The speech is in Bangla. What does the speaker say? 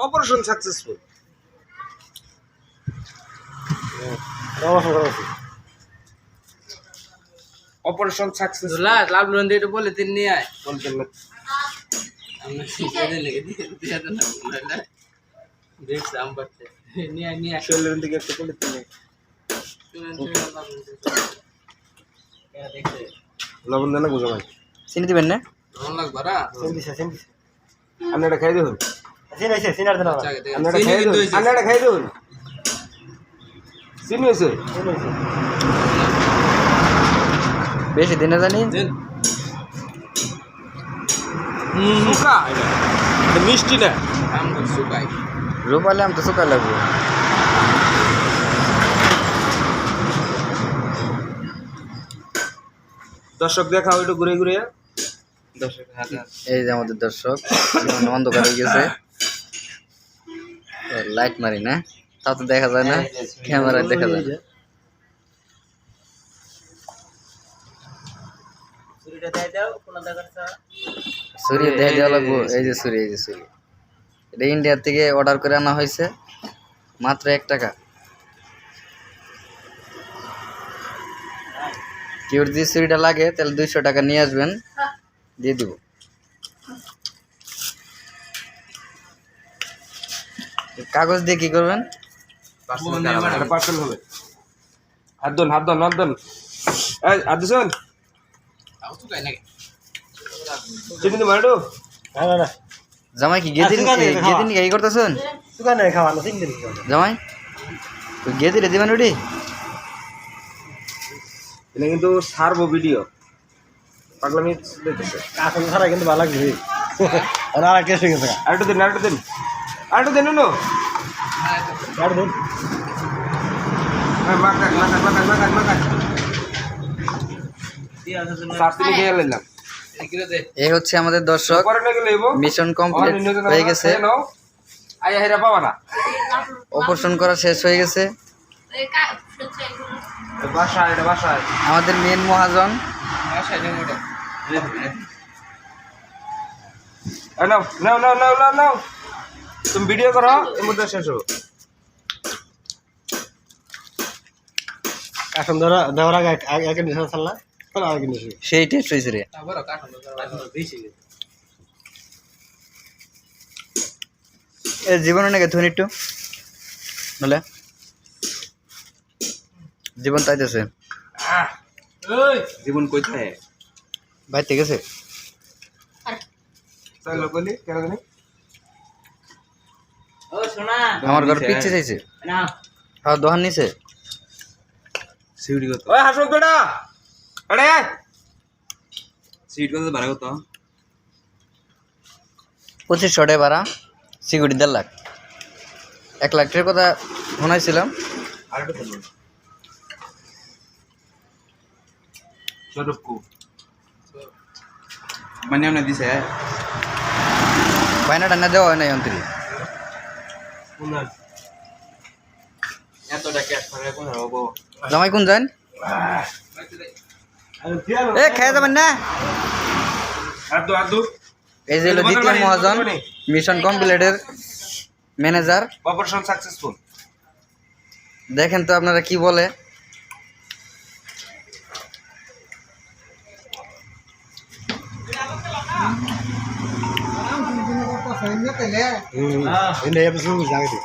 অপারেশন সাকসেসফুল অপারেশন সাকসেস দুলা লাভ লোন দিয়ে বলে তিন নিয়ে আয়। বলতেন না। দেন দিন। লবণ দেন। না বুঝো ভাই চিনি দিবেন না? কেমন লাগবে না? আপনি এটা খাই দেখুন এটা খাই এটা খাই হয়েছে। বেশি দিনে জানি। সুকা মিষ্টি না। রূপালে আমি তো শুকা লাগবো। দর্শক দেখা একটু ঘুরে ঘুরে। দর্শক এই যে আমাদের দর্শক অন্ধকার হয়ে গেছে। লাইট মারি না তা তো দেখা যায় না ক্যামেরায় দেখা যায়। দেওয়া লাগবো এই যে ছুরি এই যে ছুরি। এটা ইন্ডিয়া থেকে অর্ডার করে আনা হয়েছে মাত্র এক টাকা। কেউ যদি ছুরিটা লাগে তাহলে দুইশো টাকা নিয়ে আসবেন দিয়ে দিব। কাগজ দিয়ে কি করবেন? পার্সেল হবে। হাত দন হাত দন হাত দন হাত দিছেন জামাই কি গেদিন গেদিন কি করতেছেন? জামাই? তো গেদি রে দিবেন ওটি এটা কিন্তু সারবো ভিডিও। পাগলামি দেখতেছে আরেকটু দিন আরেকটু দিন। আরেকটু দিন no macaque macaque macaque macaque macaque সাতটি খেয়ে নিলাম এগুলো হচ্ছে আমাদের দর্শক। না মিশন কমপ্লিট হয়ে গেছে। না। অপারেশন করা শেষ হয়ে গেছে। বাসা এটা বাসায়। আমাদের মেন মহাজন। নাও নাও নাও নাও নাও নাও। তুমি ভিডিও করো এর মধ্যে শেষ হব। সেই টেস্ট হয়েছে রে। তারপরও কাঠন দাও, কাঠন দাও, বেশি গেছে। এ জীবন নাকি ধুন একটু? নলে জীবন তাইতেছে ওই, জীবন কইতে ভাই ঠিক আছে চলো কলি কেন জানি? আমার ঘর পিচ্ছে চাইছে। আর দোকান নিছে সিউড়ি কত? ওই হাসো বেটা। আরে। সিউড়ি কত ভাড়া কত? পঁচিশশো টাকা ভাড়া। সিকিউরিটি দেড় লাখ। এক লাখ টাকার কথা শোনাইছিলাম। মানে দিছে। বায়নাটা না দেওয়া হয় নাই অন্তরি এতটা ক্যাশ করে কোন হব জামাই কোন যান। এ খেয়ে যাবেন না? এই যে দ্বিতীয় মহাজন মিশন কমপ্লিটের ম্যানেজার অপারেশন সাকসেসফুল দেখেন তো আপনারা কি বলে। నిన్న ఏ పుస్తకం సంగతి